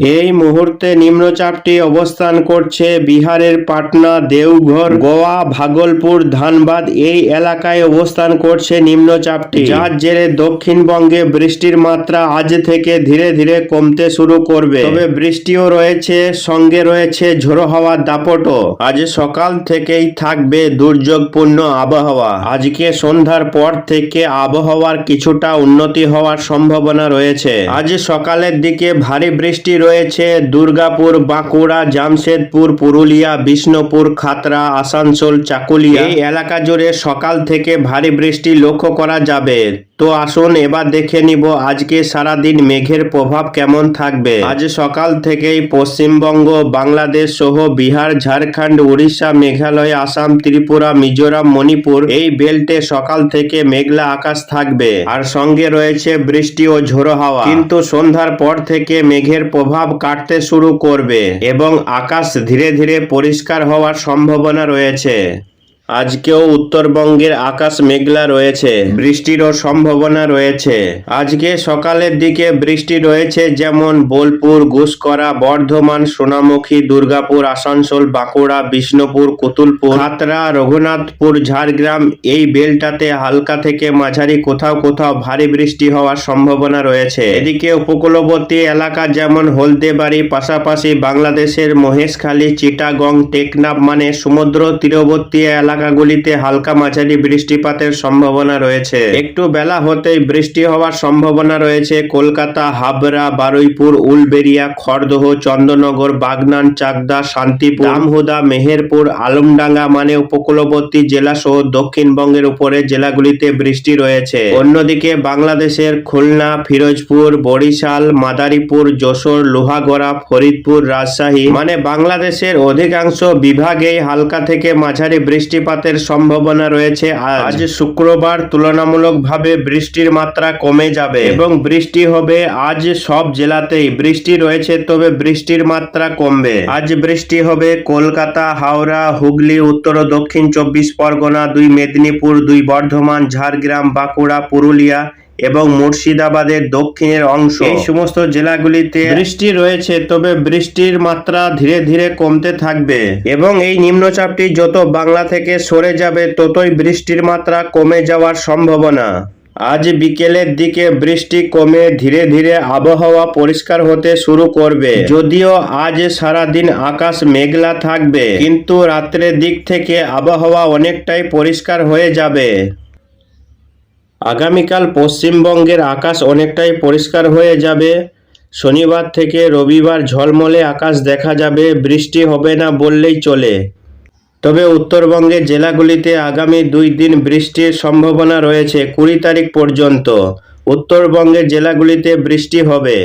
এই মুহূর্তে নিম্নচাপটি অবস্থান করছে বিহারের পাটনা, দেওঘর, গোয়া, ভাগলপুর, ধানবাদ। এই এলাকায় অবস্থান করছে নিম্নচাপটি। যার জেরে দক্ষিণবঙ্গে বৃষ্টির মাত্রা আজ থেকে ধীরে ধীরে কমতে শুরু করবে। তবে বৃষ্টিও রয়েছে, সঙ্গে রয়েছে ঝোড়ো হাওয়ার দাপটও। আজ সকাল থেকেই থাকবে দুর্যোগপূর্ণ আবহাওয়া। আজকে সন্ধ্যার পর থেকে আবহাওয়ার কিছুটা উন্নতি হওয়ার সম্ভাবনা রয়েছে। আজ সকালের দিকে ভারী বৃষ্টি রয়েছে দুর্গাপুর, বাঁকুড়া, জামশেদপুর, পুরুলিয়া, বিষ্ণুপুর, খাতরা, আসানসোল, চাকুলিয়া। এই এলাকা জুড়ে সকাল থেকে ভারী বৃষ্টি লক্ষ্য করা যাবে। তো আসুন এবার দেখে নিব আজকে সারাদিন মেঘের প্রভাব কেমন থাকবে। আজ সকাল থেকেই পশ্চিমবঙ্গ, বাংলাদেশ সহ বিহার, ঝাড়খণ্ড, উড়িষ্যা, মেঘালয়, আসাম, ত্রিপুরা, মিজোরাম, মণিপুর এই বেল্টে সকাল থেকে মেঘলা আকাশ থাকবে। আর সঙ্গে রয়েছে বৃষ্টি ও ঝোড়ো হাওয়া। কিন্তু সন্ধ্যার পর থেকে মেঘের প্রভাব কাটতে শুরু করবে এবং আকাশ ধীরে ধীরে পরিষ্কার হওয়ার সম্ভাবনা রয়েছে। আজকেও উত্তরবঙ্গের আকাশ মেঘলা রয়েছে, বৃষ্টিরও সম্ভাবনা রয়েছে। আজকে সকালের দিকে বৃষ্টি রয়েছে যেমন বোলপুর ঘুষকরা বর্ধমান, সোনামুখী, দুর্গাপুর, আসানসোল, বাঁকুড়া, বিষ্ণুপুর, কুতুলপুর খাতড়া রঘুনাথপুর, ঝাড়গ্রাম, এই বেলটাতে হালকা থেকে মাঝারি কোথাও কোথাও ভারী বৃষ্টি হওয়ার সম্ভাবনা রয়েছে। এদিকে উপকূলবর্তী এলাকা যেমন হলদেবাড়ি, পাশাপাশি বাংলাদেশের মহেশখালী, চিটাগং, টেকনাফ মানে সমুদ্র তীরবর্তী এলাকাগুলিতে হালকা মাঝারি বৃষ্টিপাতের সম্ভাবনা রয়েছে। একটু বেলা হতেই বৃষ্টি হওয়ার সম্ভাবনা রয়েছে। কলকাতা, হাবড়া, বারুইপুর উলবেরিয়া খড়দহ চন্দ্রনগর বাগনান, চাকদা, শান্তিপুর রামহুদা মেহেরপুর, আলমডাঙ্গা মানে উপকূলবর্তী জেলা সহ দক্ষিণবঙ্গের উপরে জেলাগুলিতে বৃষ্টি রয়েছে। অন্যদিকে বাংলাদেশের খুলনা, ফিরোজপুর, বরিশাল, মাদারীপুর, যশোর, লোহাগড়া, ফরিদপুর, রাজশাহী মানে বাংলাদেশের অধিকাংশ বিভাগেই হালকা থেকে মাঝারি বৃষ্টিপাতের সম্ভাবনা রয়েছে আজ। আজ শুক্রবার তুলনামূলকভাবে বৃষ্টির মাত্রা কমে যাবে। এবং বৃষ্টি হবে আজ সব জেলাতেই। বৃষ্টি রয়েছে তবে বৃষ্টির মাত্রা কমবে। আজ বৃষ্টি হবে কলকাতা হাওড়া হুগলি উত্তর ও দক্ষিণ চব্বিশ পরগনা দুই মেদিনীপুর দুই বর্ধমান ঝাড়গ্রাম বাঁকুড়া পুরুলিয়া এবং মুর্শিদাবাদের দক্ষিণের অংশ। এই সমস্ত জেলাগুলিতে বৃষ্টি রয়েছে তবে বৃষ্টির মাত্রা ধীরে ধীরে কমতে থাকবে। এবং এই নিম্নচাপটি যত বাংলা থেকে সরে যাবে ততই বৃষ্টির মাত্রা কমে যাওয়ার সম্ভাবনা। আজ বিকেলের দিকে বৃষ্টি কমে ধীরে ধীরে আবহাওয়া পরিষ্কার হতে শুরু করবে। যদিও আজ সারাদিন আকাশ মেঘলা থাকবে কিন্তু রাত্রের দিক থেকে আবহাওয়া অনেকটাই পরিষ্কার হয়ে যাবে। আগামীকাল পশ্চিমবঙ্গের আকাশ অনেকটাই পরিষ্কার হয়ে যাবে। শনিবার থেকে রবিবার ঝলমলে আকাশ দেখা যাবে, বৃষ্টি হবে না বললেই চলে। তবে উত্তরবঙ্গের জেলাগুলিতে আগামী দুই দিন বৃষ্টির সম্ভাবনা রয়েছে, কুড়ি তারিখ পর্যন্ত। উত্তরবঙ্গের জেলাগুলিতে বৃষ্টি হবে।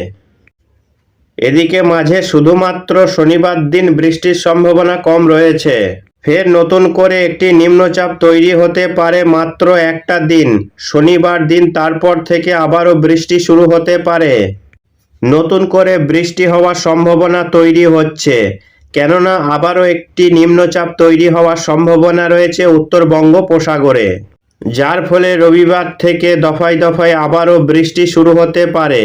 এদিকে মাঝে শুধুমাত্র শনিবার দিন বৃষ্টির সম্ভাবনা কম রয়েছে। ফের নতুন করে একটি নিম্নচাপ তৈরি হতে পারে মাত্র একটা দিন। শনিবার দিন তারপর থেকে আবারও বৃষ্টি শুরু হতে পারে। নতুন করে বৃষ্টি হওয়ার সম্ভাবনা তৈরি হচ্ছে। কেননা আবারও একটি নিম্নচাপ তৈরি হওয়ার সম্ভাবনা রয়েছে উত্তর বঙ্গোপসাগরে। যার ফলে রবিবার থেকে দফায় দফায় আবারও বৃষ্টি শুরু হতে পারে।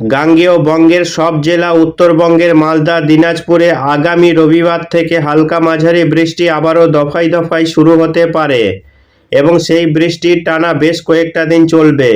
গাঙ্গেয় বঙ্গের সব জেলা উত্তরবঙ্গের মালদা, দিনাজপুরে আগামী রবিবার থেকে হালকা মাঝারি বৃষ্টি আবারও দফায় দফায় শুরু হতে পারে এবং সেই বৃষ্টির টানা বেশ কয়েকটা দিন চলবে।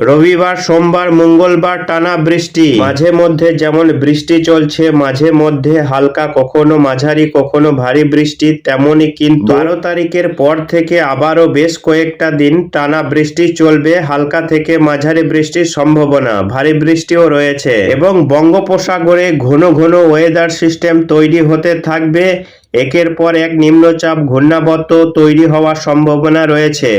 রবিবার, সোমবার, মঙ্গলবার টানা বৃষ্টি। মাঝে মধ্যে যেমন বৃষ্টি চলছে, মাঝে মধ্যে হালকা কখনো মাঝারি, কখনো ভারী বৃষ্টি তেমনই কিন্তু বারো তারিখের পর থেকে আবারও বেশ কয়েকটা দিন টানা বৃষ্টি চলবে, হালকা থেকে মাঝারি বৃষ্টির সম্ভাবনা, ভারী বৃষ্টিও রয়েছে। এবং বঙ্গোপসাগরে ঘন ঘন ওয়েদার সিস্টেম তৈরি হতে থাকবে। একের পর এক নিম্নচাপ, ঘূর্ণাবর্ত তৈরি হওয়ার সম্ভাবনা রয়েছে।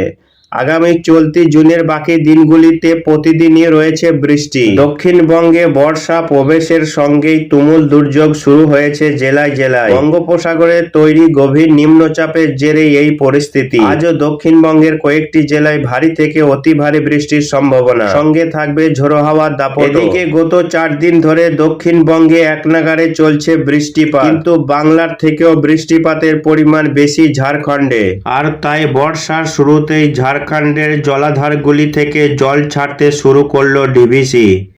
আগামী চলতি জুনের বাকি দিনগুলিতে প্রতিদিনই রয়েছে বৃষ্টি। দক্ষিণবঙ্গে বর্ষা প্রবেশের সঙ্গেই তুমুল দুর্যোগ শুরু হয়েছে জেলায় জেলায়। বঙ্গোপসাগরে তৈরি গভীর নিম্নচাপের জেরে এই পরিস্থিতি। আজও দক্ষিণবঙ্গের কয়েকটি জেলায় ভারী থেকে অতি ভারী বৃষ্টির সম্ভাবনা। সঙ্গে থাকবে ঝোড়ো হাওয়ার দাপট। এদিকে গত চার দিন ধরে দক্ষিণবঙ্গে এক নাগারে চলছে বৃষ্টিপাত। কিন্তু বাংলার থেকেও বৃষ্টিপাতের পরিমাণ বেশি ঝাড়খণ্ডে। আর তাই বর্ষার শুরুতেই ঝাড়খণ্ডের জলাধারগুলি থেকে জল ছাড়তে শুরু করল ডিভিসি।